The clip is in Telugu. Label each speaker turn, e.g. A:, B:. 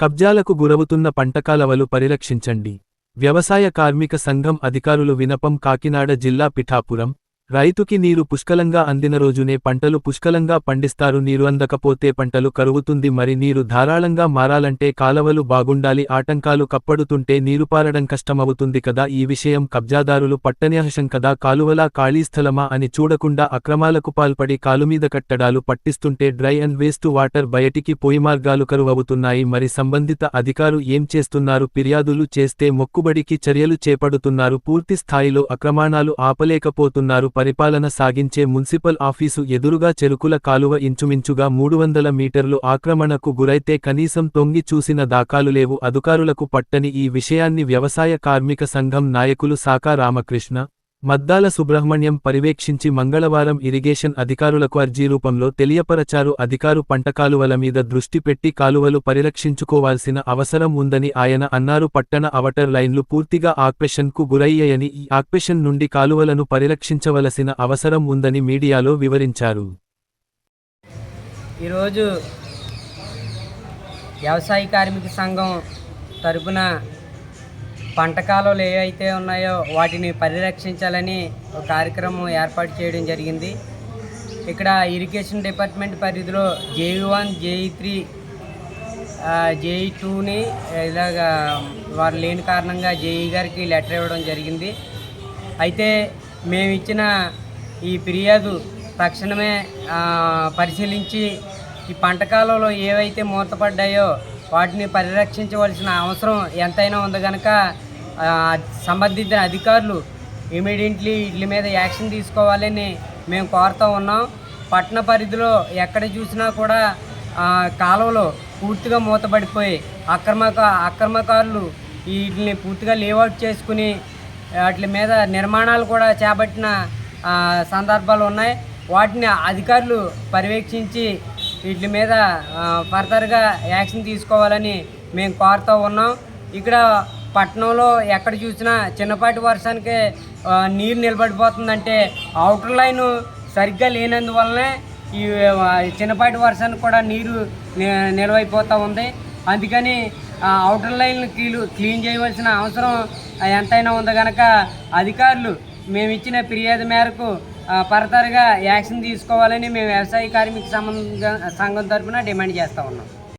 A: కబ్జాలకు గురవుతున్న పంటకాలవలు పరిరక్షించండి. వ్యవసాయ కార్మిక సంఘం అధికారులు వినపం కాకినాడ జిల్లా పిఠాపురం రైతుకి నీరు పుష్కలంగా అందిన రోజునే పంటలు పుష్కలంగా పండిస్తారు. నీరు అందకపోతే పంటలు కరువుతుంది. మరి నీరు ధారాళంగా మారాలంటే కాలవలు బాగుండాలి. ఆటంకాలు కప్పడుతుంటే నీరు పారడం కష్టమవుతుంది కదా. ఈ విషయం కబ్జాదారులు పట్టణ్యాహం కదా. కాలువలా ఖాళీ స్థలమా అని చూడకుండా అక్రమాలకు పాల్పడి కాలుమీద కట్టడాలు పట్టిస్తుంటే డ్రై అండ్ వేస్ట్ వాటర్ బయటికి పోయి మార్గాలు కరువవుతున్నాయి. మరి సంబంధిత అధికారు ఏం చేస్తున్నారు? ఫిర్యాదులు చేస్తే మొక్కుబడికి చర్యలు చేపడుతున్నారు. పూర్తి స్థాయిలో అక్రమాణాలు ఆపలేకపోతున్నారు. పరిపాలన సాగించే మున్సిపల్ ఆఫీసు ఎదురుగా చెరుకుల కాలువ ఇంచుమించుగా మూడు వందల మీటర్లు ఆక్రమణకు గురైతే కనీసం తొంగి చూసిన దాఖలు లేవు. అధికారులకు పట్టని ఈ విషయాన్ని వ్యవసాయ కార్మిక సంఘం నాయకులు సాకా రామకృష్ణ మద్దాల సుబ్రహ్మణ్యం పర్యవేక్షించి మంగళవారం ఇరిగేషన్ అధికారులకు అర్జీ రూపంలో తెలియపరచారు. అధికారు పంట కాలువల మీద దృష్టి పెట్టి కాలువలు పరిరక్షించుకోవాల్సిన అవసరం ఉందని ఆయన అన్నారు. పట్టణ అవటర్ లైన్లు పూర్తిగా ఆక్పెషన్కు గురయ్యాయని ఈ ఆక్పెషన్ నుండి కాలువలను పరిరక్షించవలసిన అవసరం ఉందని మీడియాలో వివరించారు.
B: ఈరోజు వ్యవసాయ కార్మిక సంఘం తరపున పంట కాలువలు ఏవైతే ఉన్నాయో వాటిని పరిరక్షించాలని ఒక కార్యక్రమం ఏర్పాటు చేయడం జరిగింది. ఇక్కడ ఇరిగేషన్ డిపార్ట్మెంట్ పరిధిలో JE one JE three JE టూని ఇలాగ వారు లేని కారణంగా జేఈ గారికి లెటర్ ఇవ్వడం జరిగింది. అయితే మేము ఇచ్చిన ఈ ఫిర్యాదు తక్షణమే పరిశీలించి ఈ పంట కాలంలో ఏవైతే మూతపడ్డాయో వాటిని పరిరక్షించవలసిన అవసరం ఎంతైనా ఉంది కనుక సంబంధిత అధికారులు ఇమీడియట్లీ వీటి మీద యాక్షన్ తీసుకోవాలని మేము కోరుతూ ఉన్నాం. పట్టణ పరిధిలో ఎక్కడ చూసినా కూడా ఆ, కాలువలు పూర్తిగా మూతపడిపోయి అక్రమక అక్రమకారులు వీటిని పూర్తిగా లేఅవుట్ చేసుకుని వాటి మీద నిర్మాణాలు కూడా చేపట్టిన సందర్భాలు ఉన్నాయి. వాటిని అధికారులు పర్యవేక్షించి వీటి మీద ఫర్దర్గా యాక్షన్ తీసుకోవాలని మేము కోరుతూ ఉన్నాం. ఇక్కడ పట్టణంలో ఎక్కడ చూసినా చిన్నపాటి వర్షానికి నీరు నిలబడిపోతుందంటే అవుటర్ లైన్ సరిగ్గా లేనందువల్లనే ఈ చిన్నపాటి వర్షానికి కూడా నీరు నిలవైపోతూ ఉంది. అందుకని ఆ అవుటర్ లైన్ క్లీలు క్లీన్ చేయవలసిన అవసరం ఎంతైనా ఉంది కనుక అధికారులు మేము ఇచ్చిన ఫిర్యాదు మేరకు ఫర్దర్గా యాక్షన్ తీసుకోవాలని మేము వ్యవసాయ కార్మిక సంబంధ సంఘం తరఫున డిమాండ్ చేస్తూ ఉన్నాం.